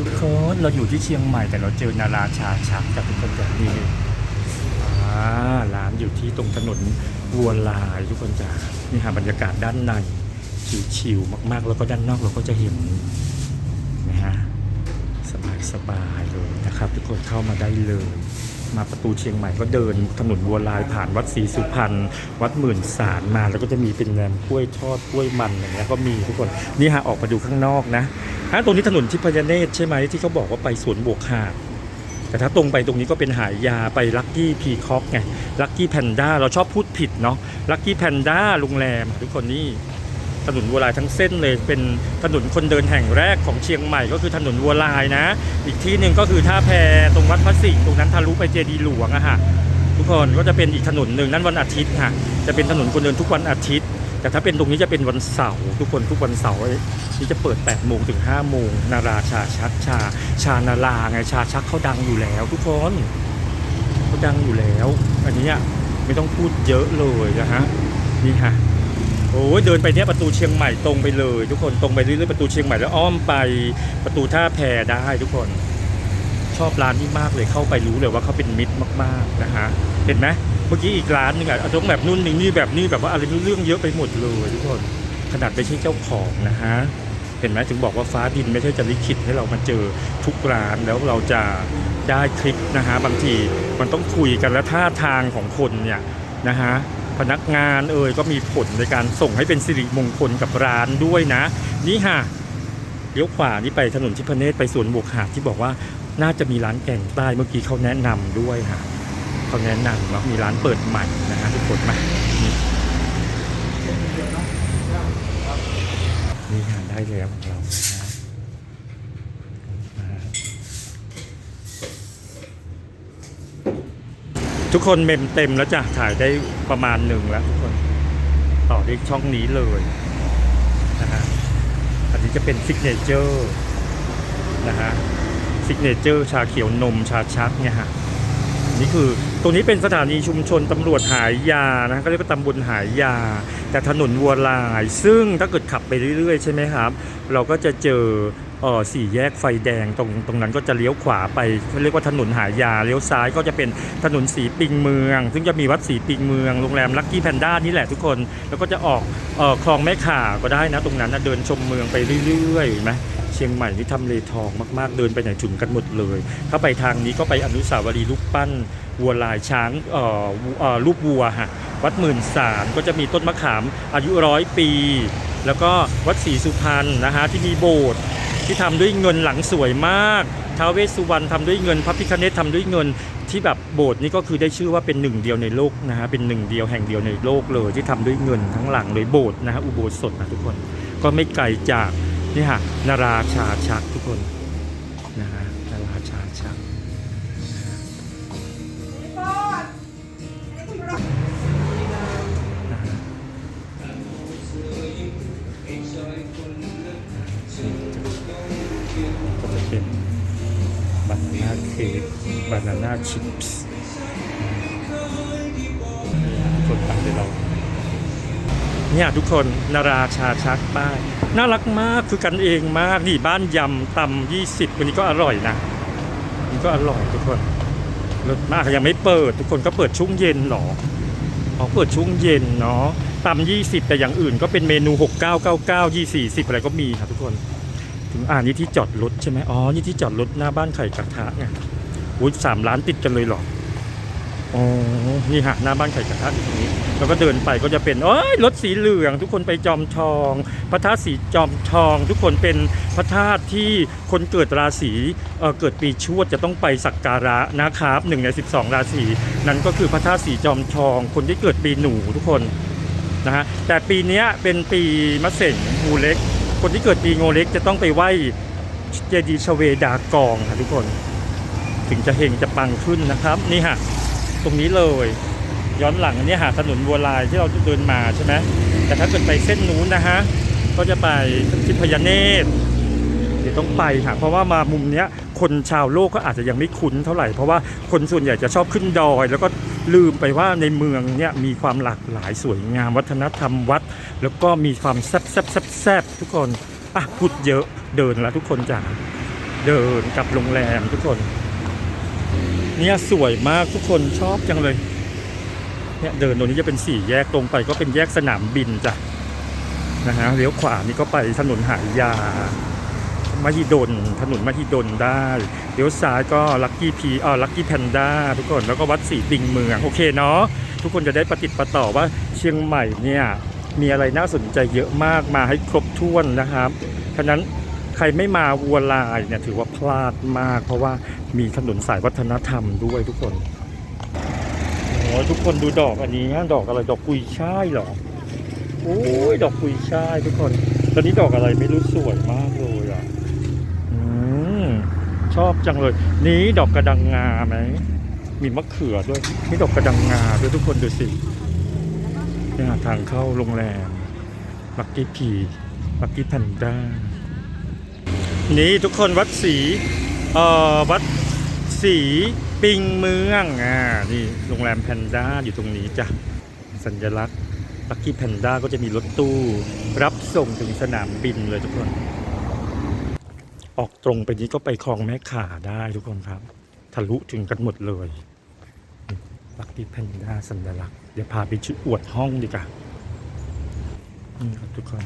ทุกคนเราอยู่ที่เชียงใหม่แต่เราเจอนาราชาชักกับทุกคนจากนี่อ่าร้านอยู่ที่ตรงถนนวัวลายทุกคนจ้านี่ฮะบรรยากาศด้านในชิวๆมากๆ แล้วก็ด้านนอกเราก็จะเห็นนะฮะสบายๆเลยนะครับ ทุกคนเข้ามาได้เลย มาประตูเชียงใหม่ก็เดินถนนวัวลายผ่านวัดศรีสุพรรณวัดหมื่นสารมา แล้วก็จะมีเป็นแหนมกล้วยทอดกล้วยมันอย่างเงี้ยก็มีทุกคนนี่ฮะออกมาดูข้างนอกนะฮะตรงนี้ถนนทิพยเนตรใช่ไหมที่เขาบอกว่าไปสวนบวกหาดแต่ถ้าตรงไปตรงนี้ก็เป็นหายยาไปลักกี้พีคอกไงลักกี้แพนด้าเราชอบพูดผิดเนาะลักกี้แพนด้าโรงแรมทุกคนนี่ ถนนวัวลายทั้งเส้นเลยเป็นถนนคนเดินแห่งแรกของเชียงใหม่ ก็คือถนนวัวลายนะ อีกที่หนึ่งก็คือท่าแพตรงวัดพระสิงห์ตรงนั้นทะลุไปเจดีหลวงอะฮะทุกคนก็จะเป็นอีกถนนหนึ่งนั่นวันอาทิตย์ฮะจะเป็นถนนคนเดินทุกวันอาทิตย์ แต่ถ้าเป็นตรงนี้จะเป็นวันเสาร์ทุกคนทุกวันเสาร์นี่จะเปิด8โมงถึง5โมงนาราชาชักชา ชานาราไงชาชักเขาดังอยู่แล้ว ทุกคนเขาดังอยู่แล้ว อันนี้ไม่ต้องพูดเยอะเลยนะฮะนี่ฮะ โอ้ยเดินไปเนี้ยประตูเชียงใหม่ตรงไปเลย ทุกคนตรงไปเรื่อยๆประตูเชียงใหม่แล้วอ้อมไปประตูท่าแพได้ทุกคน ชอบร้านนี้มากเลยเข้าไปรู้เลยว่าเขาเป็นมิตรมากๆนะฮะเห็นไหมเมื่อกี้อีกร้านหนึงอะอาตรงแบบนู่นนี่แบบนี้แบบว่าอะไรเรื่องเยอะไปหมดเลยทุกคนขนาดไม่ใช่เจ้าของนะฮะเห็นไหมถึงบอกว่าฟ้าดินไม่ใช่จะลิขิตให้เรามาเจอทุกร้านแล้วเราจะได้คลิปนะฮะบางทีมันต้องคุยกันและท่าทางของคนเนี่ยนะฮะ พนักงานเอ่ยก็มีผลในการส่งให้เป็นสิริมงคลกับร้านด้วยนะ นี่ฮะเลี้ยวขวานี่ไปถนนทิพเนตรไปสวนบวกหาดที่บอกว่าน่าจะมีร้านแกงใต้เมื่อกี้เขาแนะนำด้วยฮะเขาแนะนำว่ามีร้านเปิดใหม่นะฮะทุกคนมานี่นี่ะได้แล้วของเรานะฮะนะฮะ ทุกคนเมมเต็มแล้วจ้ะถ่ายได้ประมาณหนึ่งแล้วทุกคนต่อด้วยช่องนี้เลยนะฮะอันนี้จะเป็นซิกเนเจอร์นะฮะซิกเนเจอร์ชาเขียวนมชาชักเนี่ยฮะ นี่คือ ตรงนี้เป็นสถานีชุมชนตำรวจหายยานะก็เรียกว่าตำบลหายยา แต่ถนนวัวลาย ซึ่งถ้าเกิดขับไปเรื่อยๆ ใช่ไหมครับ เราก็จะเจอออสี่แยกไฟแดงตรงตรงนั้นก็จะเลี้ยวขวาไปเขาเรียกว่าถนนหายาเลี้ยวซ้ายก็จะเป็นถนนสีปิงเมือง ซึ่งจะมีวัดสีปิงเมืองโรงแรมลักกี้แพนด้านี่แหละทุกคน แล้วก็จะออกออคลองแม่ข่าก็ได้นะ ตรงนั้นนะเดินชมเมืองไปเรื่อยๆเห็นไหม เชียงใหม่นี่ทำเลทองมากๆ เดินไปไหนถึงกันหมดเลย ถ้าไปทางนี้ก็ไปอนุสาวรีย์รูปปั้น วัวลายช้างเอ่อเอ่อรูปวัวฮะวัดหมื่นสารก็จะมีต้นมะขามอายุร้อยปี แล้วก็วัดศรีสุพรรณนะฮะที่มีโบสถ์ที่ทำด้วยเงินหลังสวยมากท้าวเวสสุวรรณทำด้วยเงิน พระพิคเนตทำด้วยเงินที่แบบโบสถ์นี้ก็คือได้ชื่อว่าเป็นหนึ่งเดียวในโลกนะฮะเป็นหนึ่งเดียวแห่งเดียวในโลกเลยที่ทำด้วยเงินทั้งหลังเลยโบสถ์นะฮะอุโบสถนะทุกคน ก็ไม่ไกลจาก นี่ฮะนาราชาชักทุกคนนะฮะนาราชาชักก็จะเป็นบานาน่าเค้กบานาน่าชิพส์ทุกคนตามไปเรา เนี่ยทุกคนนาราชาชักบ้านน่ารักมากคือกันเองมากนี่บ้านยำตำยี่สิบวันนี้ก็อร่อยนะมันก็อร่อยทุกคนรสมากยังไม่เปิด ทุกคนก็เปิดช่วงเย็นหรออ๋อเปิดช่วงเย็นเนาะตำยี่สิบแต่อย่างอื่นก็เป็นเมนูหกเก้าเก้าเก้ายี่สี่สิบอะไรก็มีครับทุกคน ถึงอ่านี่ที่จอดรถใช่ไหมอ๋อนี่ที่จอดรถหน้าบ้านไข่กระทะไงอุ้ยสามล้านติดกันเลยหรอ อ๋อ นี่ฮะหน้าบ้านไข่กระทะอยู่ตรงนี้ แล้วก็เดินไปก็จะเป็นเอ้ยรถสีเหลืองทุกคนไปจอมทอง พระธาตุสีจอมทอง ทุกคนเป็นพระธาตุที่คนเกิดราศีเอ่อเกิดปีชวดจะต้องไปสักการะนะครับหนึ่งใน 12 ราศีนั่นก็คือพระธาตุสีจอมทอง คนที่เกิดปีหนูทุกคนนะฮะแต่ปีนี้เป็นปีมะเสงงูเล็ก คนที่เกิดปีงูเล็กจะต้องไปไหว้เจดีย์ชเวดากองค่ะทุกคน ถึงจะเฮงจะปังขึ้นนะครับนี่ฮะ ตรงนี้เลย ย้อนหลังเนี่ยหาถนนบัวลายที่เราเดินมาใช่ไหมแต่ถ้าเกิดไปเส้นนู้นนะฮะก็จะไปทิพยเนตรเดี๋ยวต้องไปค่ะเพราะว่ามามุมเนี้ยคนชาวโลกก็อาจจะยังไม่คุ้นเท่าไหร่ เพราะว่าคนส่วนใหญ่จะชอบขึ้นดอย แล้วก็ลืมไปว่าในเมืองเนี่ยมีความหลากหลายสวยงามวัฒนธรรมวัด แล้วก็มีความแซ่บแซ่บแซ่บแซ่บทุกคนอะพูดเยอะเดินแล้วทุกคนจ้าเดินกลับโรงแรมทุกคน เนี่ยสวยมากทุกคนชอบจังเลย เนี่ยเดินตรงนี้จะเป็นสี่แยกตรงไปก็เป็นแยกสนามบินจ้ะนะฮะเลี้ยวขวานี่ก็ไปถนนหายา มหิดล ถนนมหิดลได้ เลี้ยวซ้ายก็ลักกี้พีอ่าลักกี้แพนด้าทุกคน แล้วก็วัดสีดิงเมือง โอเคเนาะ ทุกคนจะได้ประติดประต่อว่าเชียงใหม่เนี่ยมีอะไรน่าสนใจเยอะมากมาให้ครบถ้วนนะครับ ฉะนั้นใครไม่มาวัวลายเนี่ยถือว่าพลาดมาก เพราะว่า มีถนนสายวัฒนธรรมด้วยทุกคนโอ้ยทุกคนดูดอกอันนี้ดอกอะไรดอกกุยช่ายเหรอโอ้ยดอกกุยช่ายทุกคน ตอนนี้ดอกอะไรไม่รู้สวยมากเลยอะอืมชอบจังเลย นี้ดอกกระดังงาไหมมีมะเขือด้วยนี่ดอกกระดังงาด้วยทุกคนดูสินี่ทางเข้าโรงแรมลักกี้พีลักกี้แพนด้านี่ทุกคนวัดสีเอ่อวัด สีปิงเมืองอ่านี่โรงแรมแพนด้าอยู่ตรงนี้จ้ะ สัญลักษณ์ลักกี้แพนด้าก็จะมีรถตู้ รับส่งถึงสนามบินเลยทุกคน ออกตรงไปนี้ก็ไปคลองแม่ข่าได้ทุกคนครับ ทะลุถึงกันหมดเลยลักกี้แพนด้าสัญลักษณ์ เดี๋ยวพาไปชุดอวดห้องดีกว่านี่ครับทุกคน